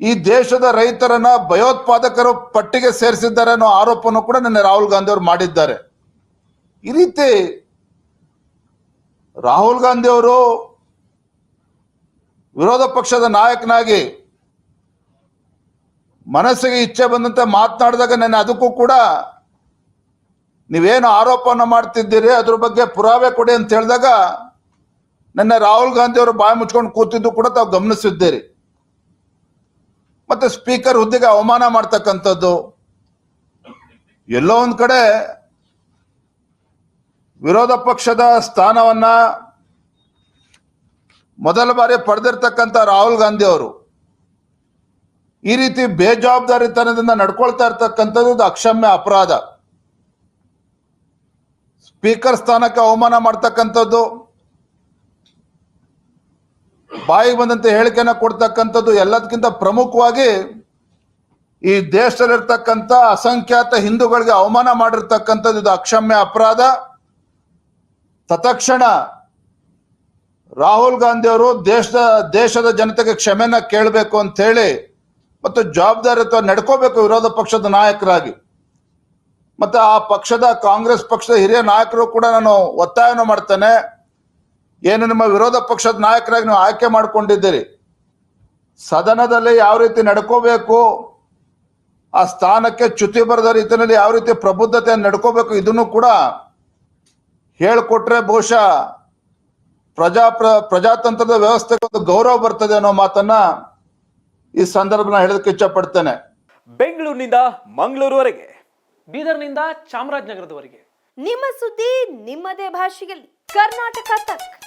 ಈ ದೇಶದ ರೈತರನ್ನ ಭಯೋತ್ಪಾದಕರು ಪಟ್ಟಿಗೆ ಸೇರಿಸಿದ್ದಾರೆ ಅನ್ನೋ ಆರೋಪವನ್ನು ಕೂಡ ನಿನ್ನೆ ರಾಹುಲ್ ಗಾಂಧಿ ಅವರು ಮಾಡಿದ್ದಾರೆ. ಈ ರೀತಿ ರಾಹುಲ್ ಗಾಂಧಿ ಅವರು ವಿರೋಧ ಪಕ್ಷದ ನಾಯಕನಾಗಿ ಮನಸ್ಸಿಗೆ ಇಚ್ಛೆ ಬಂದಂತೆ ಮಾತನಾಡಿದಾಗ ನಾನು ಅದಕ್ಕೂ ಕೂಡ ನೀವೇನು ಆರೋಪವನ್ನು ಮಾಡ್ತಿದ್ದೀರಿ, ಅದ್ರ ಬಗ್ಗೆ ಪುರಾವೆ ಕೊಡಿ ಅಂತ ಹೇಳಿದಾಗ ನನ್ನ ರಾಹುಲ್ ಗಾಂಧಿ ಅವರು ಬಾಯಿ ಮುಚ್ಕೊಂಡು ಕೂತಿದ್ದು ಕೂಡ ತಾವು ಗಮನಿಸಿದ್ದೀರಿ. ಮತ್ತೆ ಸ್ಪೀಕರ್ ಹುದ್ದೆಗೆ ಅವಮಾನ ಮಾಡ್ತಕ್ಕಂಥದ್ದು. ಎಲ್ಲೋ ಒಂದ್ ಕಡೆ ವಿರೋಧ ಪಕ್ಷದ ಸ್ಥಾನವನ್ನ ಮೊದಲ ಬಾರಿ ಪಡೆದಿರ್ತಕ್ಕಂಥ ರಾಹುಲ್ ಗಾಂಧಿ ಅವರು ಈ ರೀತಿ ಬೇಜವಾಬ್ದಾರಿತನದಿಂದ ನಡ್ಕೊಳ್ತಾ ಇರ್ತಕ್ಕಂಥದ್ದು ಅಕ್ಷಮ್ಯ ಅಪರಾಧ. ಸ್ಪೀಕರ್ ಸ್ಥಾನಕ್ಕೆ ಅವಮಾನ ಮಾಡ್ತಕ್ಕಂಥದ್ದು. ಬಾಯಿಗೆ ಬಂದಂತೆ ಹೇಳಿಕೆನ ಕೊಡ್ತಕ್ಕಂಥದ್ದು ಎಲ್ಲದಕ್ಕಿಂತ ಪ್ರಮುಖವಾಗಿ ಈ ದೇಶದಲ್ಲಿರ್ತಕ್ಕಂಥ ಅಸಂಖ್ಯಾತ ಹಿಂದೂಗಳಿಗೆ ಅವಮಾನ ಮಾಡಿರ್ತಕ್ಕಂಥದ್ದು ಇದು ಅಕ್ಷಮ್ಯ ಅಪರಾಧ. ತತ್ಕ್ಷಣ ರಾಹುಲ್ ಗಾಂಧಿ ಅವರು ದೇಶದ ದೇಶದ ಜನತೆಗೆ ಕ್ಷಮೆನ ಕೇಳಬೇಕು ಅಂತ ಹೇಳಿ ಮತ್ತು ಅಥವಾ ನಡ್ಕೋಬೇಕು ವಿರೋಧ ಪಕ್ಷದ ನಾಯಕರಾಗಿ. ಮತ್ತೆ ಆ ಪಕ್ಷದ ಕಾಂಗ್ರೆಸ್ ಪಕ್ಷದ ಹಿರಿಯ ನಾಯಕರು ಕೂಡ ನಾನು ಒತ್ತಾಯನ ಮಾಡ್ತೇನೆ. ಏನು ನಿಮ್ಮ ವಿರೋಧ ಪಕ್ಷದ ನಾಯಕರಾಗಿ ನೀವು ಆಯ್ಕೆ ಮಾಡ್ಕೊಂಡಿದ್ದೀರಿ? ಸದನದಲ್ಲಿ ಯಾವ ರೀತಿ ನಡ್ಕೋಬೇಕು? ಆ ಸ್ಥಾನಕ್ಕೆ ಚ್ಯುತಿ ಬರದ ರೀತಿಯಲ್ಲಿ ಯಾವ ರೀತಿ ಪ್ರಬುದ್ಧತೆಯನ್ನು ನಡ್ಕೋಬೇಕು ಇದನ್ನು ಕೂಡ ಹೇಳ್ಕೊಟ್ರೆ ಬಹುಶಃ ಪ್ರಜಾ ಪ್ರ- ಪ್ರಜಾತಂತ್ರದ ವ್ಯವಸ್ಥೆಗೆ ಒಂದು ಗೌರವ ಬರ್ತದೆ ಅನ್ನೋ ಮಾತನ್ನ ಈ ಸಂದರ್ಭನ ಹೇಳೋದಕ್ಕೆ ಇಚ್ಛಪಡ್ತೇನೆ. ಬೆಂಗಳೂರಿನಿಂದ ಮಂಗಳೂರುವರೆಗೆ ಬೀದರ್ನಿಂದ ಚಾಮರಾಜನಗರದವರೆಗೆ. ನಿಮ್ಮ ಸುದ್ದಿ ನಿಮ್ಮದೇ ಭಾಷೆಯಲ್ಲಿ. ಕರ್ನಾಟಕ ತಕ್.